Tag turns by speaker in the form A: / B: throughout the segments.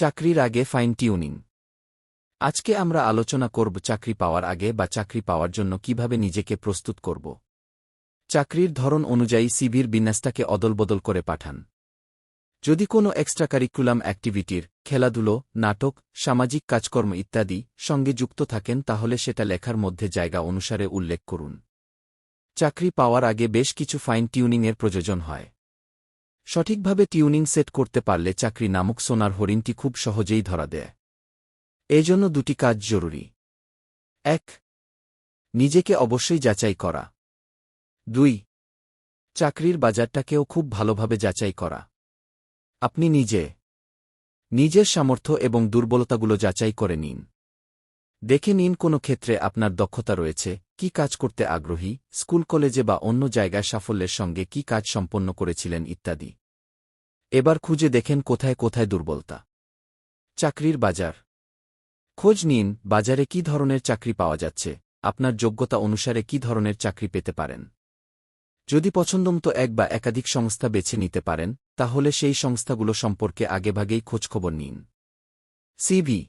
A: চাকরির আগে fine tuning আজকে আমরা আলোচনা করব চাকরি পাওয়ার আগে বা চাকরি পাওয়ার জন্য কীভাবে নিজেকে প্রস্তুত করব। চাকরির ধরন অনুযায়ী সিভির বিন্যাসটাকে অদলবদল করে পাঠান। যদি কোনো এক্সট্রা কারিকুলাম অ্যাক্টিভিটির খেলাধুলো, নাটক, সামাজিক কাজকর্ম ইত্যাদি সঙ্গে যুক্ত থাকেন, তাহলে সেটা লেখার মধ্যে জায়গা অনুসারে উল্লেখ করুন। চাকরি পাওয়ার আগে বেশ কিছু ফাইন টিউনিংয়ের প্রয়োজন হয়। সঠিকভাবে টিউনিং সেট করতে পারলে চাকরি নামক সোনার হরিণটি খুব সহজেই ধরা দেয়। এজন্য দুটি কাজ জরুরি। এক, নিজেকে অবশ্যই যাচাই করা। দুই, চাকরির বাজারটাকেও খুব ভালোভাবে যাচাই করা। আপনি নিজে নিজের সামর্থ্য এবং দুর্বলতাগুলো যাচাই করে নিন। দেখে নিন কোনো ক্ষেত্রে আপনার দক্ষতা রয়েছে কি কাজ করতে আগ্রহী, স্কুল কলেজে বা অন্য জায়গায় সাফল্যের সঙ্গে কি কাজ সম্পন্ন করেছিলেন ইত্যাদি। এবার খুঁজে দেখেন কোথায় কোথায় দুর্বলতা। চাকরির বাজার। খোঁজ নিন, বাজারে কি ধরনের চাকরি পাওয়া যাচ্ছে, আপনার যোগ্যতা অনুসারে কি ধরনের চাকরি পেতে পারেন। যদি পছন্দমতো এক বা একাধিক সংস্থা বেছে নিতে পারেন, তাহলে সেই সংস্থাগুলো সম্পর্কে আগেভাগেই খোঁজখবর নিন। সিবি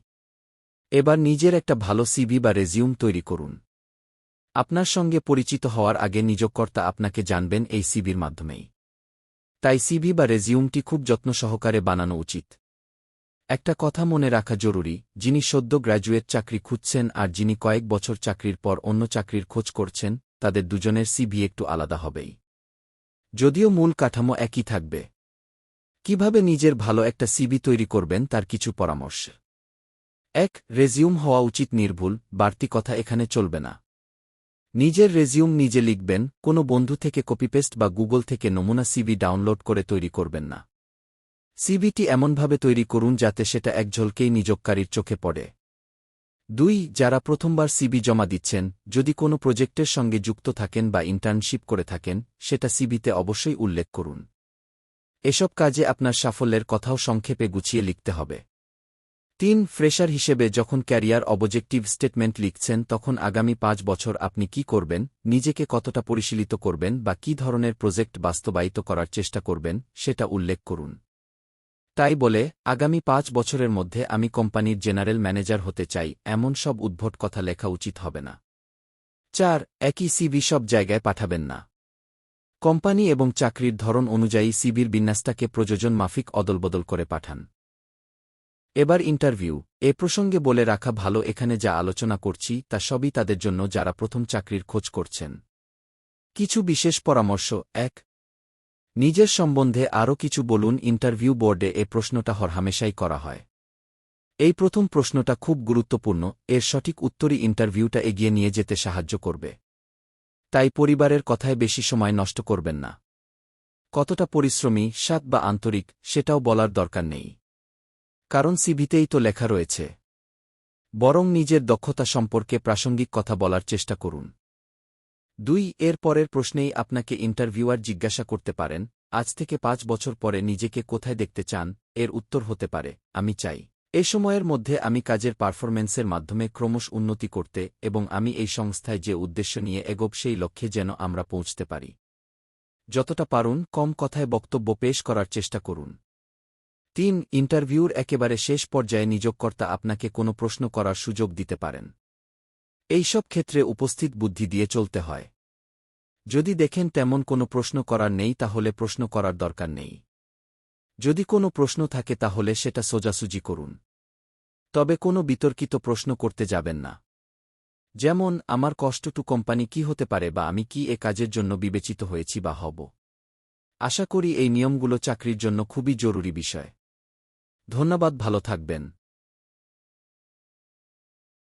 A: এবার নিজের একটা ভালো সিবি বা রেজিউম তৈরি করুন। আপনার সঙ্গে পরিচিত হওয়ার আগে নিযোগকর্তা আপনাকে জানবেন এই সিবির মাধ্যমেই। তাই সিভি বা রেজিউমটি খুব যত্ন সহকারে বানানো উচিত। একটা কথা মনে রাখা জরুরি, যিনি সদ্য গ্র্যাজুয়েট চাকরি খুঁজছেন আর যিনি কয়েক বছর চাকরির পর অন্য চাকরির খোঁজ করছেন, তাদের দুজনের সিভি একটু আলাদা হবেই। যদিও মূল কাঠামো একই থাকবে। কীভাবে নিজের ভালো একটা সিবি তৈরি করবেন তার কিছু পরামর্শ। এক, রেজিউম হওয়া উচিত নির্ভুল, বাড়তি কথা এখানে চলবে না। নিজের রেজিউম নিজে লিখবেন, কোনো বন্ধু থেকে কপিপেস্ট বা গুগল থেকে নমুনা সিবি ডাউনলোড করে তৈরি করবেন না। সিবিটি এমনভাবে তৈরি করুন যাতে সেটা এক ঝলকেই নিযোগকারীর চোখে পড়ে। দুই, যারা প্রথমবার সিবি জমা দিচ্ছেন, যদি কোনো প্রজেক্টের সঙ্গে যুক্ত থাকেন বা ইন্টার্নশিপ করে থাকেন, সেটা সিবিতে অবশ্যই উল্লেখ করুন। এসব কাজে আপনার সাফল্যের কথাও সংক্ষেপে গুছিয়ে লিখতে হবে। তিন ফ্রেশার হিসেবে যখন ক্যারিয়ার অবজেক্টিভ স্টেটমেন্ট লিখছেন, তখন আগামী পাঁচ বছর আপনি কি করবেন, নিজেকে কতটা পরিশীলিত করবেন বা কি ধরনের প্রজেক্ট বাস্তবায়িত করার চেষ্টা করবেন, সেটা উল্লেখ করুন। তাই বলে, আগামী পাঁচ বছরের মধ্যে আমি কোম্পানির জেনারেল ম্যানেজার হতে চাই, এমন সব উদ্ভট কথা লেখা উচিত হবে না। চার, একই সিবি সব জায়গায় পাঠাবেন না। কোম্পানি এবং চাকরির ধরন অনুযায়ী সিবির বিন্যাসটাকে প্রযোজন মাফিক অদলবদল করে পাঠান। এবার ইন্টারভিউ। এ প্রসঙ্গে বলে রাখা ভালো এখানে যা আলোচনা করছি, তা সবই তাদের জন্য যারা প্রথম চাকরির খোঁজ করছেন। কিছু বিশেষ পরামর্শ। এক, নিজের সম্বন্ধে আরও কিছু বলুন ইন্টারভিউ বোর্ডে এ প্রশ্নটা হরহামেশাই করা হয়। এই প্রথম প্রশ্নটা খুব গুরুত্বপূর্ণ, এর সঠিক উত্তরই ইন্টারভিউটা এগিয়ে নিয়ে যেতে সাহায্য করবে। তাই পরিবারের কথায় বেশি সময় নষ্ট করবেন না। কতটা পরিশ্রমী সাত বা আন্তরিক, সেটাও বলার দরকার নেই। কারণ সিভিতেই তো লেখা রয়েছে। বরং নিজের দক্ষতা সম্পর্কে প্রাসঙ্গিক কথা বলার চেষ্টা করুন। দুই, এর পরের প্রশ্নেই আপনাকে ইন্টারভিউয়ার জিজ্ঞাসা করতে পারেন, আজ থেকে পাঁচ বছর পরে নিজেকে কোথায় দেখতে চান, এর উত্তর হতে পারে, আমি চাই। এ সময়ের মধ্যে আমি কাজের পারফরমেন্সের মাধ্যমে ক্রমশ উন্নতি করতে এবং আমি এই সংস্থায় যে উদ্দেশ্য নিয়ে এগোব সেই লক্ষ্যে যেন আমরা পৌঁছতে পারি। যতটা পারুন, কম কথায় বক্তব্য পেশ করার চেষ্টা করুন। তিন ইন্টারভিউর একেবারে শেষ পর্যায়ে নিযোগকর্তা আপনাকে কোনো প্রশ্ন করার সুযোগ দিতে পারেন। এইসব ক্ষেত্রে উপস্থিত বুদ্ধি দিয়ে চলতে হয়। যদি দেখেন তেমন কোনো প্রশ্ন করার নেই, তাহলে প্রশ্ন করার দরকার নেই। যদি কোনো প্রশ্ন থাকে, তাহলে সেটা সোজাসুজি করুন। তবে কোনো বিতর্কিত প্রশ্ন করতে যাবেন না। যেমন, আমার কষ্টটু কোম্পানি কি হতে পারে বা আমি কি এ কাজের জন্য বিবেচিত হয়েছি বা হব? আশা করি এই নিয়মগুলো চাকরির জন্য খুবই জরুরি বিষয়। ধন্যবাদ ভালো থাকবেন।